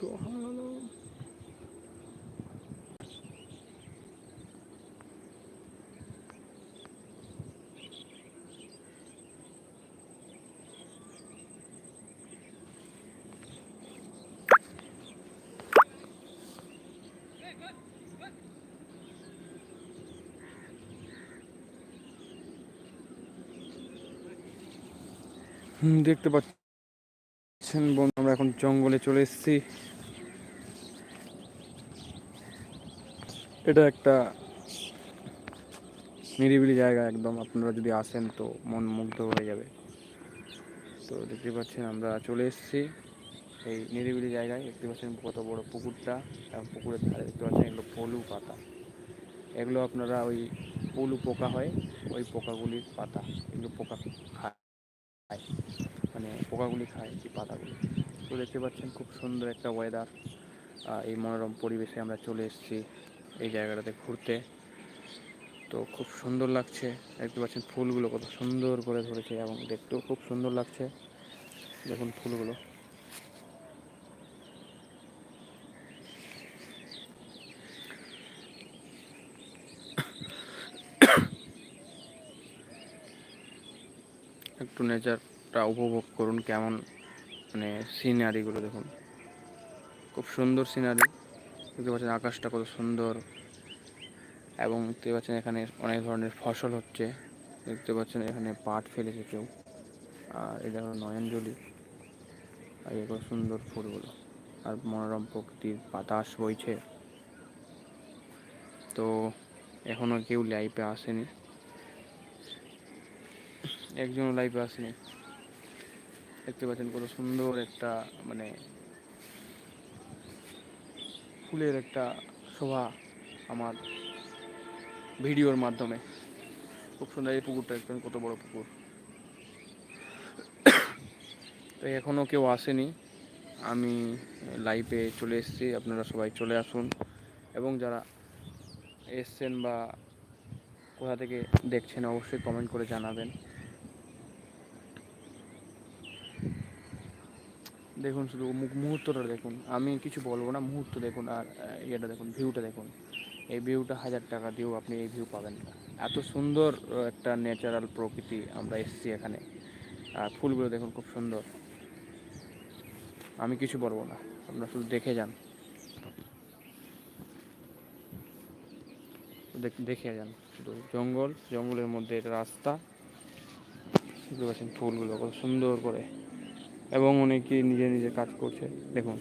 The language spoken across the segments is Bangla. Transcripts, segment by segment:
তো দেখতে পাচ্ছেন বন্ধু আমরা এখন জঙ্গলে চলে এসেছি। এটা একটা নিরিবিলি জায়গা একদম। আপনারা যদি আসেন তো মন মুগ্ধ হয়ে যাবে। তো দেখতে পাচ্ছেন আমরা চলে এসেছি এই নিরিবিলি জায়গায়। দেখতে পাচ্ছেন কত বড় পুকুরটা। এবং পুকুরের ধারে দেখতে পাচ্ছেন এগুলো পলু পাতা। এগুলো আপনারা ওই পলু পোকা হয়, ওই পোকাগুলির পাতা। এগুলো পোকা খায়। মানে পোকাগুলি খায় এই পাতাগুলি। তো দেখতে পাচ্ছেন খুব সুন্দর একটা ওয়েদার এই মনোরম পরিবেশে আমরা চলে এসেছি। এই জায়গাটাতে ঘুরতে। তো খুব সুন্দর লাগছে। দেখতে পাচ্ছেন ফুলগুলো কত সুন্দর করে ধরেছে এবং দেখতেও খুব সুন্দর লাগছে। দেখুন ফুলগুলো। একটু নেচারটা উপভোগ করুন কেমন মানে সিনারিগুলো দেখুন। খুব সুন্দর সিনারি দেখতে পাচ্ছেন আকাশটা কত সুন্দর এবং দেখতে পাচ্ছেন এখানে অনেক ধরনের ফসল হচ্ছে। দেখতে পাচ্ছেন এখানে পাট ফেলেছে কেউ। আর এটা হলো নয়নজলি। আর এগুলো সুন্দর ফুলগুলো। আর মনোরম প্রকৃতির বাতাস বইছে। তো এখনও কেউ লাইফে আসেনি। একজনও লাইফে আসেনি। দেখতে পাচ্ছেন কত সুন্দর একটা মানে ফুলের একটা শোভা আমার ভিডিওর মাধ্যমে। খুব সুন্দর এই পুকুরটা দেখবেন কত বড় পুকুর। তো এখনও কেউ আসেনি। আমি লাইভে চলে এসেছি, আপনারা সবাই চলে আসুন। এবং যারা এসছেন বা কোথা থেকে দেখছেন, অবশ্যই কমেন্ট করে জানাবেন। দেখুন শুধু মুহূর্তটা দেখুন। আমি কিছু বলব না, মুহূর্ত দেখুন আর ইয়েটা দেখুন ভিউটা দেখুন। এই ভিউটা হাজার টাকা দিয়েও আপনি এই ভিউ পাবেন না। এত সুন্দর একটা ন্যাচারাল প্রকৃতি আমরা এসেছি এখানে। আর ফুলগুলো দেখুন খুব সুন্দর। আমি কিছু বলব না, আপনারা শুধু দেখে যান। দেখ- দেখে যান। শুধু জঙ্গল, জঙ্গলের মধ্যে রাস্তা। বুঝতে পারছেন ফুলগুলো, কত সুন্দর করে। এবং অনেকে নিজে নিজে কাজ করছে। দেখুন।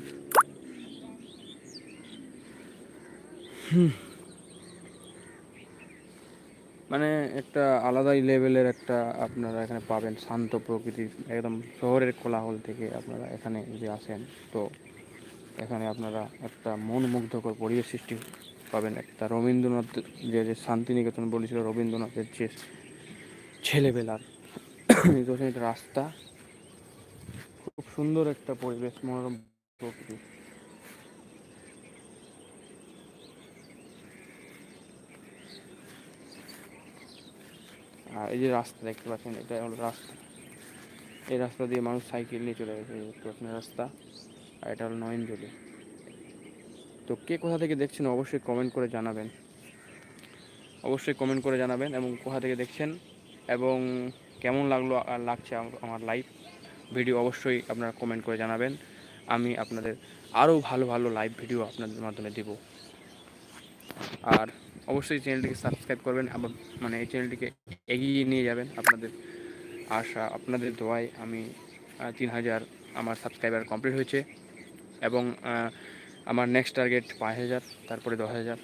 মানে একটা আলাদাই লেভেলের একটা আপনারা এখানে পাবেন শান্ত প্রকৃতির, একদম শহরের কোলাহল থেকে আপনারা এখানে যদি আসেন, তো এখানে আপনারা একটা মন মুগ্ধকর পরিবেশ সৃষ্টি পাবেন। একটা রবীন্দ্রনাথ যে যে শান্তিনিকেতন বলেছিল রবীন্দ্রনাথের যে ছেলেবেলার রাস্তা খুব সুন্দর একটা পরিবেশ, মনোরম প্রকৃতি। আর এই যে রাস্তা দেখতে পাচ্ছেন, এটা হলো রাস্তা। এই রাস্তা দিয়ে মানুষ সাইকেল নিয়ে চলে গেছে দেখতে রাস্তা, আর এটা হলো নয়নজলি। তো কে কোথা থেকে দেখছেন অবশ্যই কমেন্ট করে জানাবেন। অবশ্যই কমেন্ট করে জানাবেন এবং কোথা থেকে দেখছেন এবং কেমন লাগল লাগছে আম- আমার লাইভ ভিডিও অবশ্যই আপনারা কমেন্ট করে জানাবেন। আমি আপনাদের আরও ভালো ভালো লাইভ ভিডিও আপনাদের মাধ্যমে দেব। আর অবশ্যই চ্যানেলটিকে সাবস্ক্রাইব করবেন আবার মানে এই চ্যানেলটিকে এগিয়ে নিয়ে যাবেন আপনাদের আশা, আপনাদের দোয়ায় আমি তিন হাজার আমার সাবস্ক্রাইবার কমপ্লিট হয়েছে এবং আমার নেক্সট টার্গেট পাঁচ হাজার, তারপরে দশ হাজার।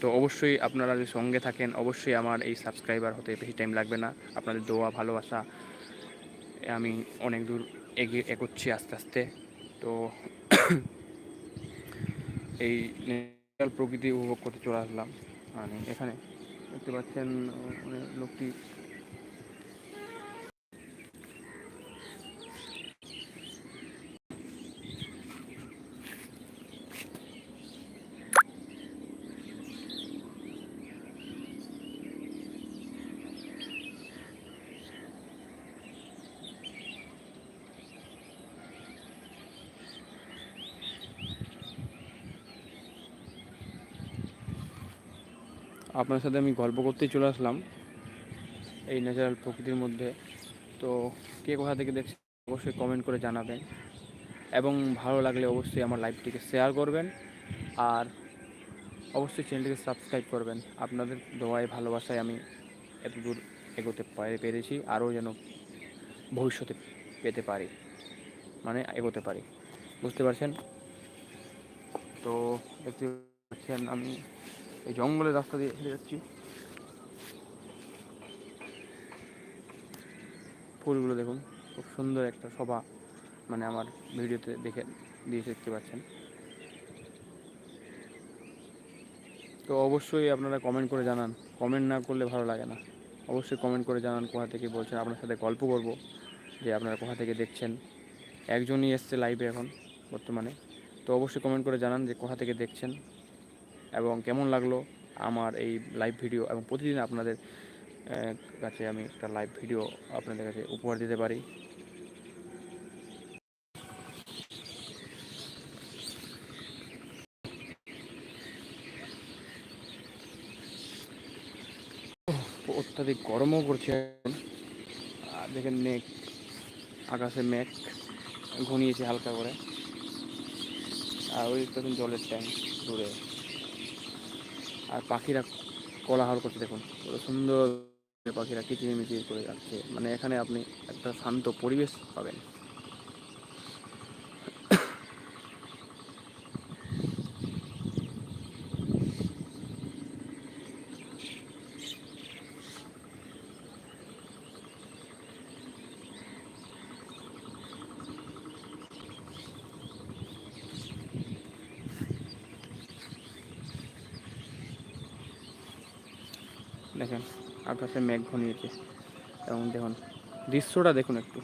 তো অবশ্যই আপনারা যদি সঙ্গে থাকেন, অবশ্যই আমার এই সাবস্ক্রাইবার হতে বেশি টাইম লাগবে না। আপনাদের দোয়া, ভালোবাসা আমি অনেক দূর এগিয়ে, এগোচ্ছি আস্তে আস্তে। তো এই ন্যাচারাল প্রকৃতি উপভোগ করতে চলে আসলাম। মানে এখানে দেখতে পাচ্ছেন লোকটি আপনার সাথে আমি গল্প করতেই চলে আসলাম এই ন্যাচারাল প্রকৃতির মধ্যে। তো কে কোথা থেকে দেখছেন অবশ্যই কমেন্ট করে জানাবেন। এবং ভালো লাগলে অবশ্যই আমার লাইভটিকে শেয়ার করবেন। আর অবশ্যই চ্যানেলটিকে সাবস্ক্রাইব করবেন। আপনাদের দোয়ায়, ভালোবাসায় আমি এত দূর এগোতে পারে, পেরেছি, আরও যেন ভবিষ্যতে পেতে পারি। মানে এগোতে পারি। বুঝতে পারছেন? তো দেখতে পাচ্ছেন আমি এই জঙ্গলের রাস্তা দিয়ে হেঁটে যাচ্ছি। ফুলগুলো দেখুন, খুব সুন্দর একটা শোভা মানে আমার ভিডিওতে দেখে দিয়ে দেখতে পাচ্ছেন। তো অবশ্যই আপনারা কমেন্ট করে জানান। কমেন্ট না করলে ভালো লাগে না। অবশ্যই কমেন্ট করে জানান কোথা থেকে বলছেন। আপনার সাথে গল্প করব যে আপনারা কোথা থেকে দেখছেন। একজনই এসছে লাইভে এখন বর্তমানে। তো অবশ্যই কমেন্ট করে জানান যে কোথা থেকে দেখছেন। এবং কেমন লাগল আমার এই লাইভ ভিডিও এবং প্রতিদিন আপনাদের কাছে আমি একটা লাইভ ভিডিও আপনাদের কাছে উপহার দিতে পারি। অত্যাধিক গরমও এখন। দেখেন মেঘ, আকাশে মেঘ ঘনিয়েছে হালকা করে। আর ওই দেখুন জলের ট্যাঙ্ক দূরে। আর পাখিরা কোলাহল করছে, দেখুন, কত সুন্দর পাখিরা কিচিরমিচির করে যাচ্ছে। মানে এখানে আপনি একটা শান্ত পরিবেশ পাবেন। দেখেন আকাশে মেঘ ঘনিয়েছে। এবং দেখুন দৃশ্যটা দেখুন একটু।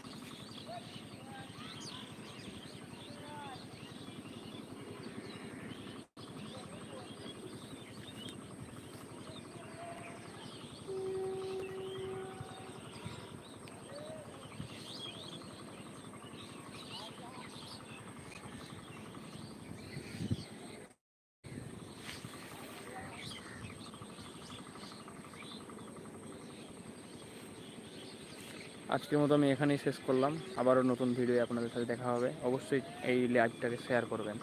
আজকের মতো আমি এখানেই শেষ করলাম। আবারও নতুন ভিডিও আপনাদের সাথে দেখা হবে। অবশ্যই এই লাইভটাকে শেয়ার করবেন।